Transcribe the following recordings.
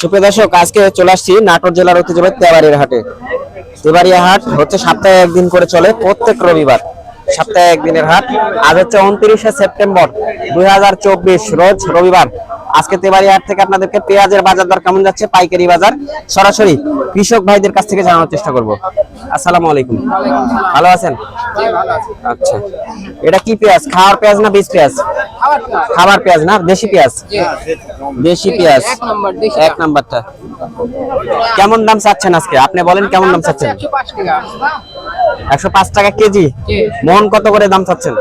সুপ্রিয় আজকে চলে আসছি নাটোর জেলার ঐতিহ্যবাহী তেবাড়ির হাটে। তেবাড়িয়া হাট হচ্ছে সপ্তাহে একদিন করে চলে, প্রত্যেক রবিবার। সপ্তাহে একদিনের হাট। আজ হচ্ছে উনত্রিশে সেপ্টেম্বর দুই রোজ রবিবার। আজকে তেবাড়িয়া হাট থেকে আপনাদেরকে পেঁয়াজের বাজার দর কেমন যাচ্ছে পাইকারি বাজার। সরাসরি কৃষক ভাইদের কাছ থেকে জানানোর চেষ্টা করব। আসসালামু আলাইকুম। ভালো আছেন? আচ্ছা। এটা কি পেঁয়াজ? খাওয়ার পেঁয়াজ না বীজ পেঁয়াজ? খাবার পেঁয়াজ না? দেশি পেঁয়াজ? দেশি পেঁয়াজ। এক নম্বর নাম্বারটা। কেমন দাম চাচ্ছেন আজকে? আপনি বলেন কেমন দাম চাচ্ছেন? একশো পাঁচ টাকা। কেজি? জি। মন কত করে দাম চাচ্ছেন?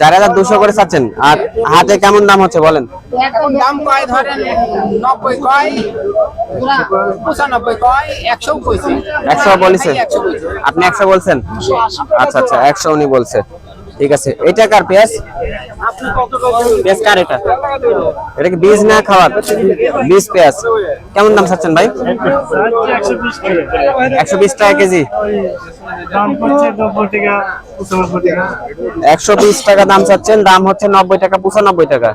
চার হাজার দুশো করে চাচ্ছেন। আর হাতে কেমন দাম হচ্ছে বলেন? দাম কয়? ধরেন নব্বই কয় পঁচানব্বই কয় একশো কইছে একশো বলেছে? আপনি একশো বলছেন? আচ্ছা আচ্ছা একশো উনি বলছে। ঠিক আছে। এটা কার পেঁয়াজ? পেঁয়াজ কার এটা? এটা কি বীজ না খাওয়ার? বীজ পেঁয়াজ। কেমন দাম চাচ্ছেন ভাই? একশো বিশ টাকা কেজি। একশো বিশ টাকা দাম চাচ্ছেন, দাম হচ্ছে নব্বই টাকা, পঁচানব্বই টাকা।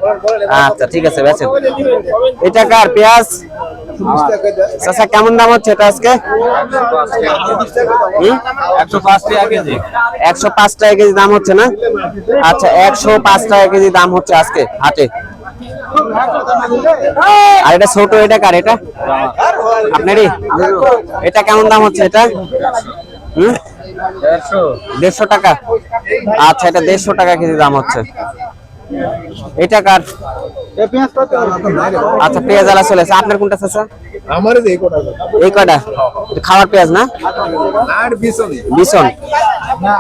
আচ্ছা ঠিক আছে, বেচেন। এটা কার পেঁয়াজ? চাচা, কেমন দাম হচ্ছে এটা আজকে? একশো পাঁচ টাকা কেজি দাম হচ্ছে না? আচ্ছা একশো পাঁচ টাকা কেজি দাম হচ্ছে আজকে হাটে। আর এটা ছোট, এটা কার এটা? আপনারই? এটা কেমন দাম হচ্ছে এটা? হুম? দেড়শো টাকা। আচ্ছা এটা দেড়শো টাকা কেজি দাম হচ্ছে। এটা কার? আচ্ছা পেঁয়াজ আলা চলে আপনার কোনটা চাচা? আমার এই কোটা। এই খাওয়ার পেঁয়াজ না? আর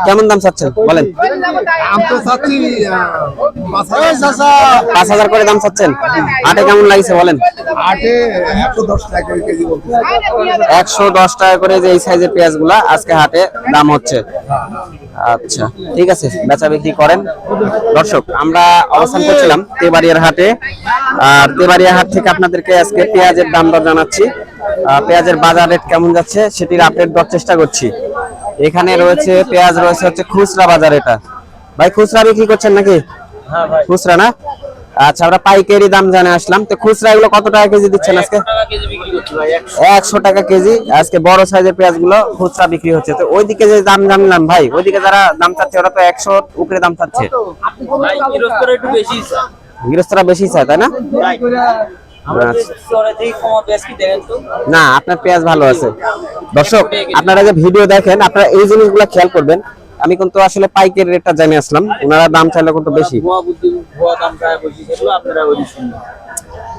কেমন দাম চাচ্ছেন? বলেন। আম তো চাচ্ছি পাঁচ হাজার। করে দাম চাচ্ছেন। আটে কেমন লাগছে বলেন। একশো দশ টাকা একশো দশ টাকা করে যে এই সাইজের পেঁয়াজগুলা আজকে হাটে দাম হচ্ছে। আচ্ছা ঠিক আছে। বেচা বিক্রি করেন। দর্শক আমরা অবস্থান করছিলাম তেবাড়িয়ার হাটে। আর তেবাড়িয়া হাট থেকে আপনাদেরকে আজকে পেঁয়াজের দাম দর জানাচ্ছি। পেঁয়াজের বাজার রেট কেমন যাচ্ছে সেটির আপডেট দেওয়ার চেষ্টা করছি। এখানে রয়েছে পেঁয়াজ রয়েছে হচ্ছে খুচরা বাজার এটা। ভাই খুচরা বিক্রি করছেন নাকি? খুচরা না? আচ্ছা আমরা পাইকারি দাম জানে আসলাম। তো খুচরা এগুলো কত টাকা কেজি দিচ্ছেন আজকে? একশো টাকা কেজি আজকে বড় সাইজের পেঁয়াজগুলো খুচরা বিক্রি হচ্ছে। তো ওইদিকে যে দাম জানলাম ভাই ওইদিকে যারা দাম চাচ্ছে ওরা তো একশো উপরে দাম চাচ্ছে। গৃহস্থরা বেশি চায় তাই না। না আপনার পেঁয়াজ ভালো আছে। দর্শক আপনারা যে ভিডিও দেখেন আপনারা এই জিনিসগুলো খেয়াল করবেন। আমি কিন্তু আসলে পাইকারি রেটটা জেনে আসলাম। ওনারা দাম চাইলে কিন্তু বেশি।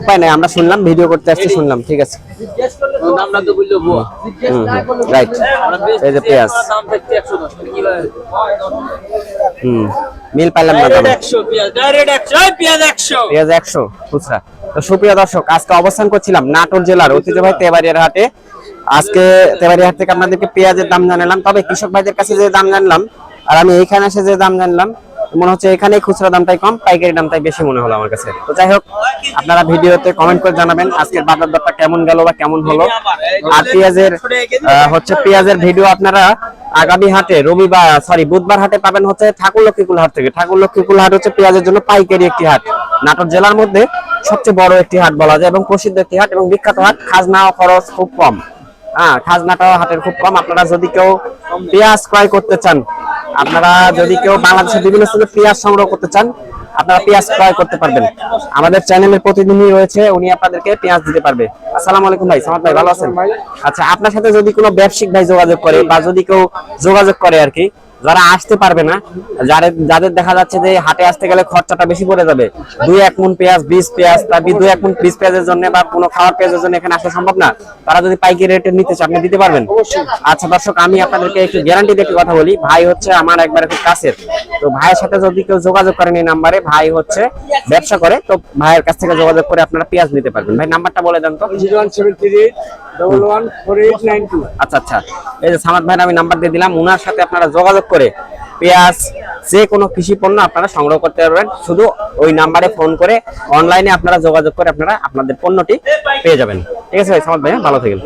উপায় নাই, আমরা শুনলাম, ভিডিও করতে আসছি, শুনলাম, ঠিক আছে। একশো তো সুপ্রিয় দর্শক, আজকে অবস্থান করছিলাম নাটোর জেলার ঐতিহ্যবাহী তেবাড়িয়ার হাটে। আজকে তেবাড়িয়া হাট থেকে আপনাদেরকে পেঁয়াজের দাম জানালাম। তবে কৃষক ভাইদের কাছে যে দাম জানলাম, আর আমি এইখানে এসে যে দাম জানলাম মনে হচ্ছে এখানে খুচরা দামটাই কম, পাইকারি দামটাই বেশি মনে হলো আমার কাছে। তো যাই হোক, আপনারা ভিডিওতে কমেন্ট করে জানাবেন আজকের বাজার দরটা কেমন গেল বা কেমন হলো। আর পেঁয়াজের হচ্ছে পেঁয়াজের ভিডিও আপনারা আগামী হাটে, রবিবার সরি বুধবার হাটে পাবেন হচ্ছে ঠাকুর লক্ষ্মীকুল হাট থেকে। ঠাকুর লক্ষ্মীকুল হাট হচ্ছে পেঁয়াজের জন্য পাইকারি একটি হাট। নাটোর জেলার মধ্যে সবচেয়ে বড় একটি হাট বলা যায় এবং প্রসিদ্ধ একটি হাট এবং বিখ্যাত হাট খাজনা খরচ খুব কম। হ্যাঁ খাজনাটাও হাটের খুব কম। আপনারা যদি কেউ পেঁয়াজ ক্রয় করতে চান আপনারা যদি কেউ বাংলাদেশের বিভিন্ন স্থানে পেঁয়াজ সংগ্রহ করতে চান, আপনারা পেঁয়াজ ক্রয় করতে পারবেন। আমাদের চ্যানেলের প্রতিদিনই রয়েছে, উনি আপনাদেরকে পেঁয়াজ দিতে পারবে। আসসালামু আলাইকুম ভাই, সামাদ ভাই, ভালো আছেন? আচ্ছা আপনার সাথে যদি কোনো ব্যবসায়িক ভাই যোগাযোগ করে বা যদি কেউ যোগাযোগ করে আর কি যারা আসতে পারবে না, যাদের যাদের দেখা যাচ্ছে যে হাটে আসতে গেলে খরচাটা বেশি পড়ে যাবে, দুই এক মন পেঁয়াজ, বিশ পেঁয়াজ বি- দুই এক মন বিশ পেঁয়াজের জন্য বা কোনো খাওয়ার পেঁয়াজের জন্য এখানে আসা সম্ভব না। তারা যদি পাইকারি রেটে নিতে চায়, আপনি দিতে পারবেন। আচ্ছা দর্শক, আমি আপনাদেরকে একটু গ্যারান্টি দিয়ে একটি কথা বলি। ভাই হচ্ছে আমার একবার খুব কাছের। তো ভাইয়ের সাথে যদি কেউ যোগাযোগ করেন এই নাম্বারে, ভাই হচ্ছে ব্যবসা করে, তো ভাইয়ের কাছ থেকে যোগাযোগ করে আপনারা পেঁয়াজ নিতে পারবেন। ভাই, নাম্বারটা বলে দেন তো। জিরো ওয়ান সেভেন থ্রি আচ্ছা আচ্ছা। এই যে সামাদ ভাইয়ের আমি নাম্বার দিয়ে দিলাম ওনার সাথে আপনারা যোগাযোগ করে পেঁয়াজ যে কোনো কৃষি পণ্য আপনারা সংগ্রহ করতে পারবেন। শুধু ওই নাম্বারে ফোন করে অনলাইনে আপনারা যোগাযোগ করে আপনারা আপনাদের পণ্যটি পেয়ে যাবেন। ঠিক আছে ভাই সামাদ ভাই হ্যাঁ? ভালো থাকেন।